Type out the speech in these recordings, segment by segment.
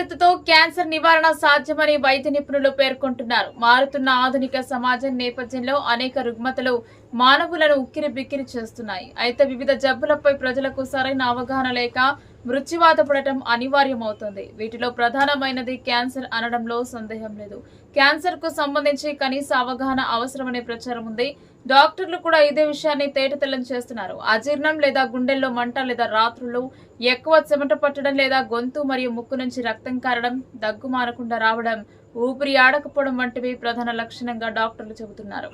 అప్రమత్తతతో cancer నివారణ సాధ్యమని వైద్య నిపుణులు పేర్కొంటున్నారు. మారుతున్న ఆధునిక సమాజం నేపథ్యంలో అనేక రుగ్మతలు మానవులను ఉక్కిరి బిక్కిరి చేస్తున్నాయి. అయితే వివిధ జబ్బులపై ప్రజలకు సరైన అవగాహన లేక మృత్యువాత పడటం అనివార్యమవుతుంది. వీటిలో ప్రధానమైనది క్యాన్సర్ అనడంలో సందేహం లేదు. క్యాన్సర్కు సంబంధించి కనీస అవగాహన అవసరమనే ప్రచారం ఉంది. డాక్టర్లు కూడా ఇదే విషయాన్ని తేటతెల్లం చేస్తున్నారు. అజీర్ణం లేదా గుండెల్లో మంట లేదా రాత్రులు ఎక్కువ చెమట పట్టడం లేదా గొంతు మరియు ముక్కు నుంచి రక్తం కారడం దగ్గు మారకుండా రావడం ఊపిరి ఆడకపోవడం వంటివి ప్రధాన లక్షణంగా డాక్టర్లు చెబుతున్నారు.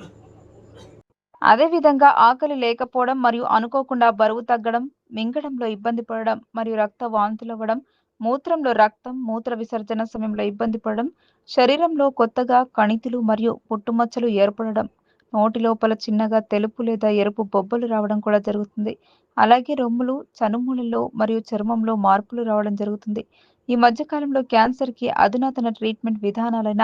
అదేవిధంగా ఆకలి లేకపోవడం మరియు అనుకోకుండా బరువు తగ్గడం మింగడంలో ఇబ్బంది పడడం మరియు రక్త వాంతులు అవ్వడం మూత్రంలో రక్తం మూత్ర విసర్జన సమయంలో ఇబ్బంది పడడం శరీరంలో కొత్తగా కణితులు మరియు పుట్టుమచ్చలు ఏర్పడడం నోటి లోపల చిన్నగా తెలుపు లేదా ఎరుపు బొబ్బలు రావడం కూడా జరుగుతుంది. అలాగే రొమ్ములు చనుమూలలో మరియు చర్మంలో మార్పులు రావడం జరుగుతుంది. ఈ మధ్యకాలంలో క్యాన్సర్కి అధునాతన treatment విధానాలైన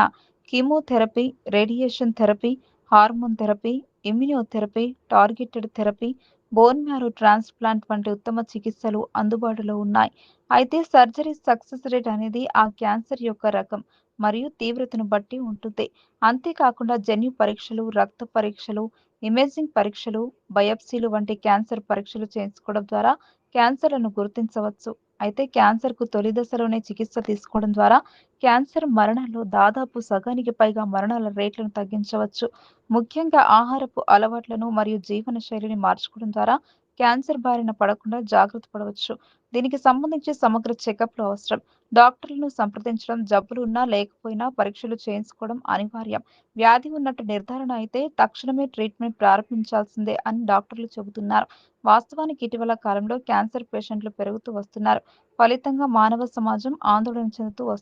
chemotherapy radiation therapy hormone therapy immunotherapy targeted therapy bone marrow transplant వంటి ఉత్తమ చికిత్సలు అందుబాటులో ఉన్నాయి. అయితే సర్జరీ సక్సెస్ రేట్ అనేది ఆ క్యాన్సర్ యొక్క రకం మరియు తీవ్రతను బట్టి ఉంటుంది. అంతేకాకుండా జన్యు పరీక్షలు రక్త పరీక్షలు ఇమేజింగ్ పరీక్షలు బయాప్సీలు వంటి క్యాన్సర్ పరీక్షలు చేయించుకోవడం ద్వారా క్యాన్సర్లను గుర్తించవచ్చు. అయితే క్యాన్సర్కు తొలి దశలోనే చికిత్స తీసుకోవడం ద్వారా క్యాన్సర్ మరణాల్లో దాదాపు సగానికి పైగా మరణాల రేట్లను తగ్గించవచ్చు. ముఖ్యంగా ఆహారపు అలవాట్లను మరియు జీవన శైలిని మార్చుకోవడం ద్వారా క్యాన్సర్ బారిన పడకుండా జాగ్రత్త పడవచ్చు. దీనికి సంబంధించి సమగ్ర చెకప్లు అవసరం. డాక్టర్లను సంప్రదించడం జబ్బులు ఉన్నా లేకపోయినా పరీక్షలు చేయించుకోవడం అనివార్యం. వ్యాధి ఉన్నట్టు నిర్ధారణ అయితే తక్షణమే ట్రీట్మెంట్ ప్రారంభించాల్సిందే అని డాక్టర్లు చెబుతున్నారు. వాస్తవానికి ఇటీవల కాలంలో క్యాన్సర్ పేషెంట్లు పెరుగుతూ వస్తున్నారు. ఫలితంగా మానవ సమాజం ఆందోళన చెందుతూ